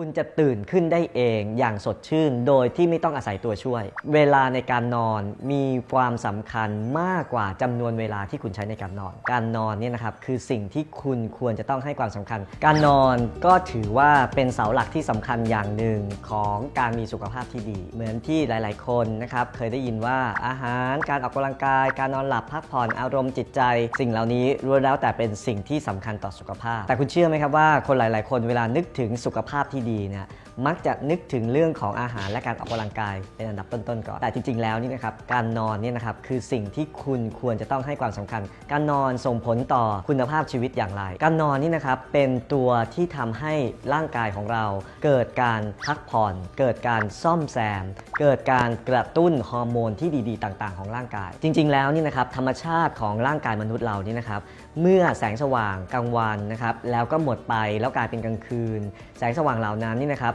คุณจะตื่นขึ้นได้เองอย่างสดชื่น โดยที่ไม่ต้องอาศัยตัวช่วย เวลาในการนอนมีความสำคัญมากกว่าจำนวนเวลาที่คุณใช้ในการนอน การนอนเนี่ยนะครับคือสิ่งที่คุณควรจะต้องให้ความสำคัญ การนอนก็ถือว่าเป็นเสาหลักที่สำคัญอย่างหนึ่งของการมีสุขภาพที่ดี เหมือนที่หลาย ๆ คนนะครับเคยได้ยินว่าอาหารการออกกำลังกาย การนอนหลับพักผ่อนอารมณ์จิตใจ สิ่งเหล่านี้ล้วนแล้วแต่เป็นสิ่งที่สำคัญต่อสุขภาพ แต่คุณเชื่อไหมครับว่าคนหลาย ๆ คนเวลานึกถึงสุขภาพที่ดีเนี่ย มักจะนึกถึงเรื่องของอาหารและการออกกำลังกายเป็นอันดับต้นๆก่อน แต่จริง ๆ แล้วนี่นะครับการนอนเนี่ยนะครับคือสิ่งที่คุณควรจะต้องให้ความสำคัญ การนอนส่งผลต่อคุณภาพชีวิตอย่างไร การนอนนี่นะครับเป็นตัวที่ทำให้ร่างกายของเรา เกิดการพักผ่อน เกิดการซ่อมแซม เกิดการกระตุ้นฮอร์โมนที่ดีๆ ต่างๆ ของร่างกาย จริง ๆ แล้วนี่นะครับธรรมชาติของร่างกายมนุษย์เรานี่นะครับเมื่อแสงสว่างกลางวันนะครับแล้วก็หมดไปแล้วกลายเป็นกลางคืน แสงสว่างเหล่านั้นนี่นะครับ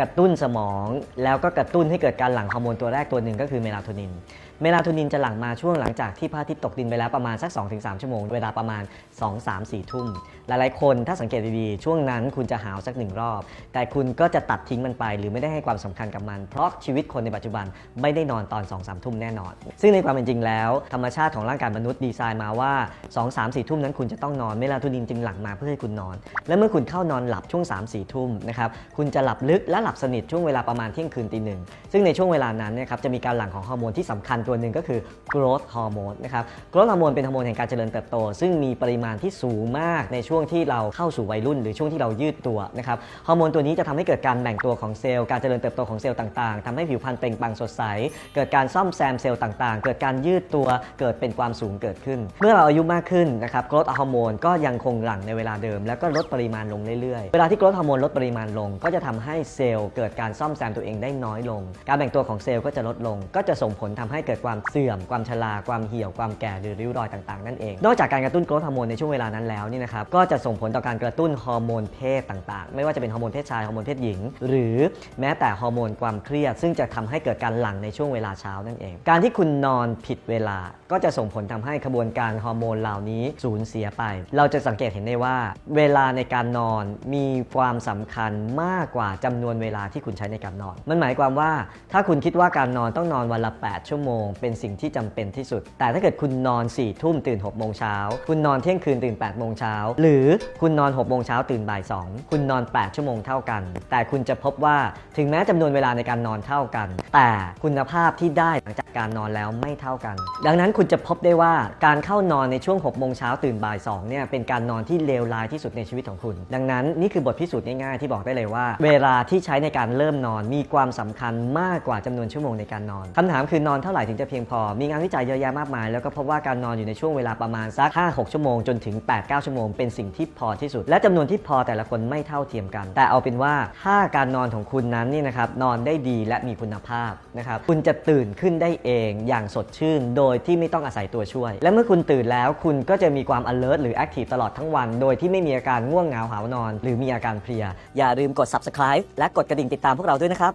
กระตุ้นสมอง แล้วก็กระตุ้นให้เกิดการหลั่งฮอร์โมนตัวแรกตัวหนึ่งก็คือเมลาโทนิน เมลาโทนินจะหลั่งมาช่วงหลังจากที่พระอาทิตย์ตกดินไปแล้วประมาณสัก 2-3 ชั่วโมง เวลาประมาณ 2-3-4 ทุ่ม หลายๆ คนถ้าสังเกตดีๆ ช่วงนั้นคุณจะหาวสักหนึ่งรอบ แต่คุณก็จะตัดทิ้งมันไป หรือไม่ได้ให้ความสำคัญกับมัน เพราะชีวิตคนในปัจจุบันไม่ได้นอนตอน 2-3 ทุ่มแน่นอน ซึ่งในความเป็นจริงแล้ว ธรรมชาติของร่างกายมนุษย์ดีไซน์มาว่า 2-3-4 ทุ่มนั้นคุณจะต้องนอน เมลาโทนินจึงหลั่งมาเพื่อให้คุณนอน และเมื่อคุณเข้านอนหลับช่วง3-4ทุ่มนะครับคุณจะหลับลึกและหลับสนิทช่วงเวลาประมาณเที่ยงคืนตีหนึ่งซึ่งในช่วงเวลานั้นเนยครับจะมีการหลั่งของฮอร์โมนที่สำคัญตัวหนึ่งก็คือ growth hormone นะครับ growth hormone เป็นฮอร์โมนแห่งการเจริญเติบโต ซึ่งมีปริมาณที่สูงมากในช่วงที่เราเข้าสู่วัยรุ่น หรือช่วงที่เรายืดตัวนะครับฮอร์โมนตัวนี้จะทำให้เกิดการแบ่งตัวของเซลล์การเจริญเติบโตของเซลล์ต่างๆทำให้ผิวพรรณเปล่งปลั่งสดใส เกิดการซ่อมแซมเซลล์ต่างๆ เกิดการยืดตัวเกิดเป็นความสูงเกิดขึ้น เมื่อเราอายุมากขึ้นนะครับ growth ฮอร์โมนก็ยังคงหลั่งในเวลาเดิม แล้วก็ลดปริมาณลงเรื่อยๆ เวลาที่ growth ฮอร์โมนลดปริมาณลง ก็จะทำให้เซลลเกิดการซ่อมแซมตัวเองได้น้อยลง การแบ่งตัวของเซลล์ก็จะลดลง ก็จะส่งผลทำให้เกิดความเสื่อม ความชราความเหี่ยว ความแก่หรือริ้วรอยต่างๆนั่นเอง นอกจากการกระตุ้น growth ฮอร์โมนในช่วงเวลานั้นแล้วนี่นะครับ ก็จะส่งผลต่อการกระตุ้นฮอร์โมนเพศต่างๆ ไม่ว่าจะเป็นฮอร์โมนเพศชาย ฮอร์โมนเพศหญิง หรือแม้แต่ฮอร์โมนความเครียด ซึ่งจะทำให้เกิดการหลั่งในช่วงเวลาเช้านั่นเอง การที่คุณนอนผิดเวลา ก็จะส่งผลทำให้กระบวนการฮอร์โมนเหล่านี้สูญเสียไป เราจะสังเกตเห็นได้ว่า เวลาในการนอนมีความสำคัญมากกว่าจำนวนเวลาที่คุณใช้ในการนอน มันหมายความว่า ถ้าคุณคิดว่าการนอนต้องนอนวันละ 8 ชั่วโมง เป็นสิ่งที่จำเป็นที่สุด แต่ถ้าเกิดคุณนอน4ี่ทุ่มตื่น6โมงเช้าคุณนอนเที่ยงคืนตื่น8โมงเช้าหรือคุณนอน6โมงเช้าตื่นบ่าย2คุณนอน 8 ชั่วโมงเท่ากัน แต่คุณจะพบว่าถึงแม้จำนวนเวลาในการนอนเท่ากัน แต่คุณภาพที่ได้หลังจากการนอนแล้วไม่เท่ากัน ดังนั้นคุณจะพบได้ว่าการเข้านอนในช่วง6โมงเช้าตื่นบ่าย2เนี่ยเป็นการนอนที่เลวร้ายที่สุดในชีวิตของคุณ ดังนั้นนี่คือบทพิสูจน์ง่ายๆที่บอกได้เลยว่า เวลาที่ใช้ในการเริ่มนอน มีความสำคัญมากกว่าจำนวนชั่วโมงในการนอนคำถามคือนอนเท่าไหร่ถึงจะเพียงพอ มีงานวิจัยเยอะแยะมากมาย แล้วก็พบว่าการนอนอยู่ในช่วงเวลาประมาณสัก 5-6 ชั่วโมงจนถึง 8-9 ชั่วโมงเป็นสิ่งที่พอที่สุด และจำนวนที่พอแต่ละคนไม่เท่าเทียมกัน แต่เอาเป็นว่าถ้าการนอนของคุณนั้นนี่นะครับนอนได้ดีและมีคุณภาพนะครับคุณจะตื่นขึ้นได้เองอย่างสดชื่น โดยที่ไม่ต้องอาศัยตัวช่วย และเมื่อคุณตื่นแล้วคุณก็จะมีความ alert หรือ active ตลอดทั้งวัน โดยที่ไม่มีอาการง่วงเหงาหาวนอน หรือมีอาการเพลียอย่าลืมกด subscribe และกดกระดิ่งติดตามพวกเราด้วยนะครับ